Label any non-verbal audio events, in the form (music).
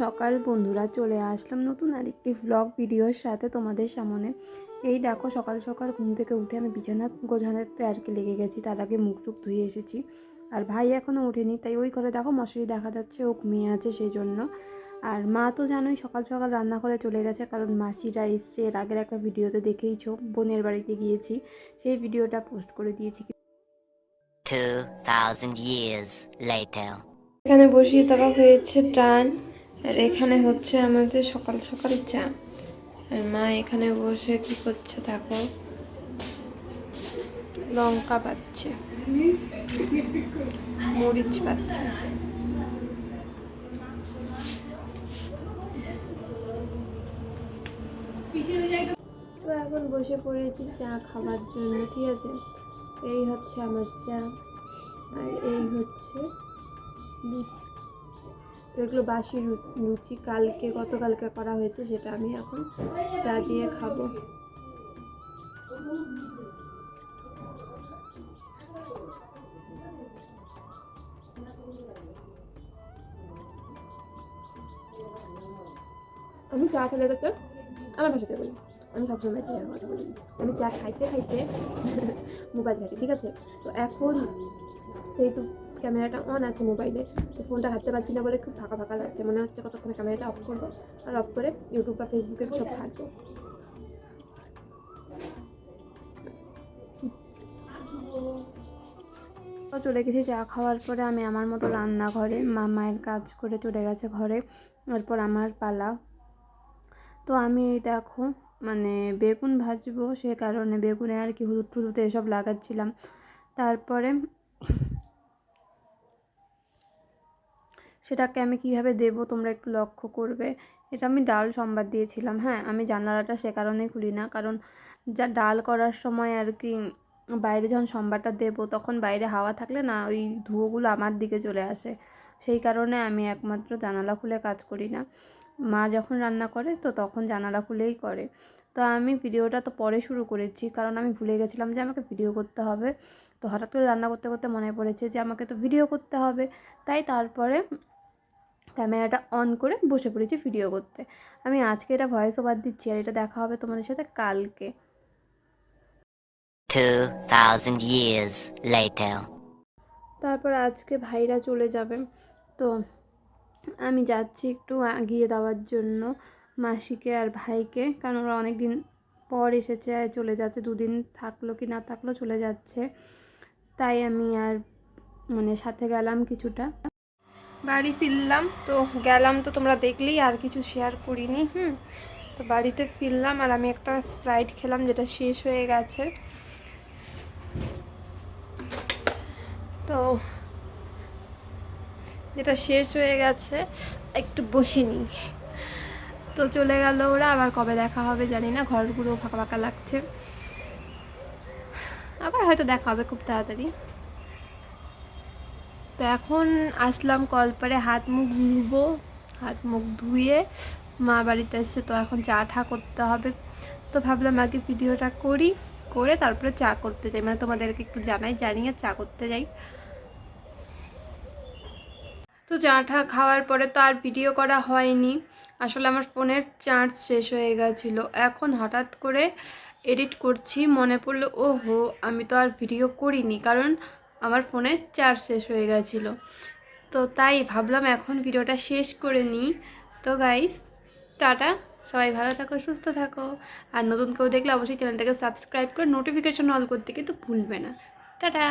সকাল বন্ধুরা চলে আসলাম নতুন আরেকটি ভ্লগ ভিডিওর সাথে তোমাদের সামনে। এই দেখো সকাল সকাল ঘুম থেকে উঠে আমি বিছানা গোছানোতে আর কি লেগে গেছি তার আগে মুখ টুক ধুয়ে এসেছি। আর ভাই এখনও ওঠেনি তাই ওই করে দেখো মশারি দেখা যাচ্ছে ও ঘুমিয়ে আছে সেই জন্য। আর মা তো জানোই সকাল সকাল রান্না করে চলে গেছে কারণ মাসিরা এসছে এর আগের একটা ভিডিওতে দেখেইছো বোনের বাড়িতে গিয়েছি সেই ভিডিওটা পোস্ট করে দিয়েছি। 2,000 years later. এখানে বসিয়ে দেওয়া হয়েছে ডান আর এখানে হচ্ছে আমাদের সকাল সকাল চা। আর মা এখানে বসে কি করছে দেখো? লঙ্কা পাচ্ছে মরিচ পাচ্ছে তো এখন বসে পড়েছি চা খাবার জন্য, ঠিক আছে? এই হচ্ছে আমার চা। আর এই হচ্ছে লুচি তো এগুলো বাসি লুচি কালকে, গতকালকে করা হয়েছে, সেটা আমি এখন চা দিয়ে খাব। আমি চা খেলে গেছে আমার ভাষাতে বলি, আমি সবসময় চা কথা বলি। আমি চা খাইতে খাইতে (laughs) মোবাইল ঘাটি ঠিক আছে? তো এখন যেহেতু ক্যামেরাটা অন আছে মোবাইলে তো ফোনটা হাঁটতে পারছি না বলে খুব ফাঁকা ফাঁকা লাগছে। মনে হচ্ছে কতক্ষণে ক্যামেরাটা অফ করব। আর অফ করে ইউটিউব বা ফেসবুকে সব তো চলে গেছি চা খাওয়ার পরে আমি আমার মতো রান্নাঘরে। মা মায়ের কাজ করে চলে গেছে ঘরে। তারপর আমার পালা। তো আমি দেখো মানে বেগুন ভাজবো সে কারণে বেগুনে আর কি হলুদ টুলুদ এসব লাগাচ্ছিলাম। তারপরে সেটাকে আমি কীভাবে দেব, তোমরা একটু লক্ষ্য করবে। এটা আমি ডাল সম্বাদ দিয়েছিলাম হ্যাঁ? আমি জানালাটা সে কারণেই খুলি না, কারণ যা ডাল করার সময় আর কি বাইরে যখন সম্বারটা দেবো, তখন বাইরে হাওয়া থাকলে না ওই ধুয়োগুলো আমার দিকে চলে আসে। সেই কারণে আমি একমাত্র জানালা খুলে কাজ করি না। মা যখন রান্না করে, তো তখন জানালা খুলেই করে। তো আমি ভিডিওটা তো পরে শুরু করেছি, কারণ আমি ভুলে গেছিলাম যে আমাকে ভিডিও করতে হবে। তো হঠাৎ করে রান্না করতে করতে মনে পড়েছে যে আমাকে তো ভিডিও করতে হবে। তাই তারপরে ক্যামেরাটা অন করে বসে পড়েছি ভিডিও করতে। আমি আজকে এটা ভয়েস ওভার দিচ্ছি আর এটা দেখা হবে তোমাদের সাথে কালকে। 2,000 years later. তারপর আজকে ভাইরা চলে যাবে। তো আমি যাচ্ছি একটু আগিয়ে দেওয়ার জন্য মাসিকে আর ভাইকে। কারণ ওরা অনেক দিন পর এসেছে চলে যাচ্ছে দুদিন থাকল কি না থাকল চলে যাচ্ছে। তাই আমি আর মানে সাথে গেলাম কিছুটা। বাড়ি ফিরলাম, তো গেলাম তো তোমরা দেখলেই, আর কিছু শেয়ার করিনি, হুম। তো বাড়িতে ফিরলাম, আর আমি একটা স্প্রাইট খেলাম, যেটা শেষ হয়ে গেছে। তো যেটা শেষ হয়ে গেছে, একটু বসে নিই। তো চলে গেল ওরা, আবার কবে দেখা হবে জানি না, ঘরগুলো ফাঁকা ফাঁকা লাগছে। আবার হয়তো দেখা হবে খুব তাড়াতাড়ি। তো এখন আসলাম কলপারে, হাত মুখ ধুবো, হাত মুখ ধুয়ে মা বাড়িতে এসছে, তো এখন চা ঠা করতে হবে। তো ভাবলাম আগে ভিডিওটা করি, করে তারপরে চা করতে যাই। মানে তোমাদেরকে একটু জানাই, জানিয়ে চা করতে যাই। তো চা ঠা খাওয়ার পরে তো আর ভিডিও করা হয়নি। আসলে আমার ফোনের চার্জ শেষ হয়ে গেছিল। এখন হঠাৎ করে এডিট করছি, মনে পড়ল ও হো আমি তো আর ভিডিও করিনি। কারণ আমার ফোনের চার্জ শেষ হয়ে গেছিল। তো তাই ভাবলাম এখন ভিডিওটা শেষ করে নিই। তো গাইস টাটা। সবাই ভালো থাকো, সুস্থ থাকো। আর নতুন কেউ দেখলে অবশ্যই চ্যানেলটাকে সাবস্ক্রাইব করে নোটিফিকেশন অল করতে কিন্তু ভুলবে না। টাটা।